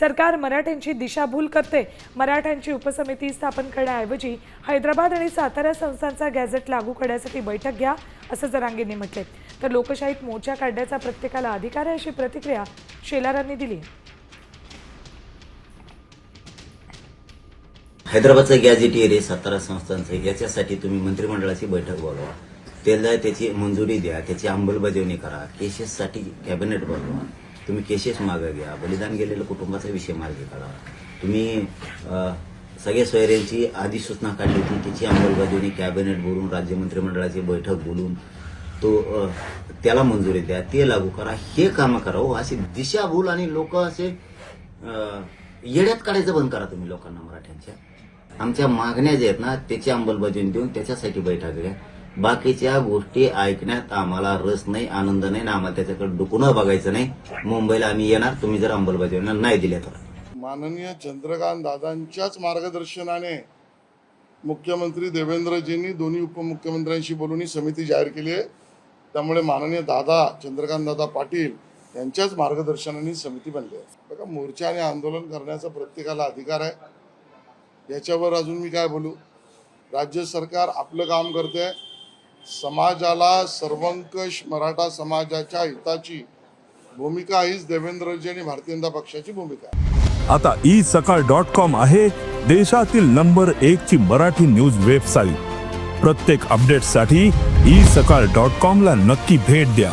सरकार मराठ्यांची दिशाभूल करते. मराठ्यांची उपसमिती स्थापन करण्याऐवजी हैदराबाद आणि सातारा संस्थांचा गॅझेट लागू करण्यासाठी बैठक घ्या असं जरांगेंनी म्हटले तर लोकशाहीत मोर्चा काढण्याचा प्रत्येकाला अधिकार आहे अशी प्रतिक्रिया शेलारांनी दिली. हैदराबादचं गॅझेटियर आहे सातारा संस्थांचं. याच्यासाठी तुम्ही मंत्रिमंडळाची बैठक बोलवा. त्याला त्याची मंजुरी द्या त्याची अंमलबजावणी करा. केसेससाठी कॅबिनेट बनवा. तुम्ही केसेस मागे घ्या बलिदान गेलेल्या कुटुंबाचा विषय मार्गी काढा. तुम्ही सगळ्या सोयऱ्यांची अधिसूचना काढली होती त्याची अंमलबजावणी कॅबिनेट बोलून राज्य मंत्रिमंडळाची बैठक बोलून तो त्याला मंजुरी द्या ते लागू करा हे कामं करा. हो अशी दिशाभूल आणि लोक असे येड्यात काढायचं बंद करा तुम्ही लोकांना मराठ्यांच्या. आमच्या मागण्या ज्या आहेत ना त्याची अंमलबजावणी देऊन त्याच्यासाठी बैठक घ्या. बाकीच्या गोष्टी ऐकण्यात आम्हाला रस नाही आनंद नाही ना आम्हाला त्याच्याकडे डुकून बघायचं नाही. मुंबईला आम्ही येणार तुम्ही जर अंमलबजावणी नाही दिल्या तर. माननीय चंद्रकांत दादांच्याच मार्गदर्शनाने मुख्यमंत्री देवेंद्रजींनी दोन्ही उपमुख्यमंत्र्यांशी बोलून ही समिती जाहीर केली आहे. त्यामुळे माननीय दादा चंद्रकांत दादा पाटील यांच्याच मार्गदर्शनाने समिती बनली आहे. बघा मोर्चा आणि आंदोलन करण्याचा प्रत्येकाला अधिकार आहे. याच्यावर अजून मी काय बोलू? राज्य सरकार आपलं काम करते समाजाला सर्वंकष मराठा समाजाच्या हिताची भूमिका हीच देवेंद्रजी आणि भारतीय जनता पक्षाची भूमिका आता ई सकाळ डॉट कॉम आहे देशातील नंबर एक ची मराठी न्यूज वेबसाईट. प्रत्येक अपडेटसाठी ई सकाळ डॉट कॉम ला नक्की भेट द्या.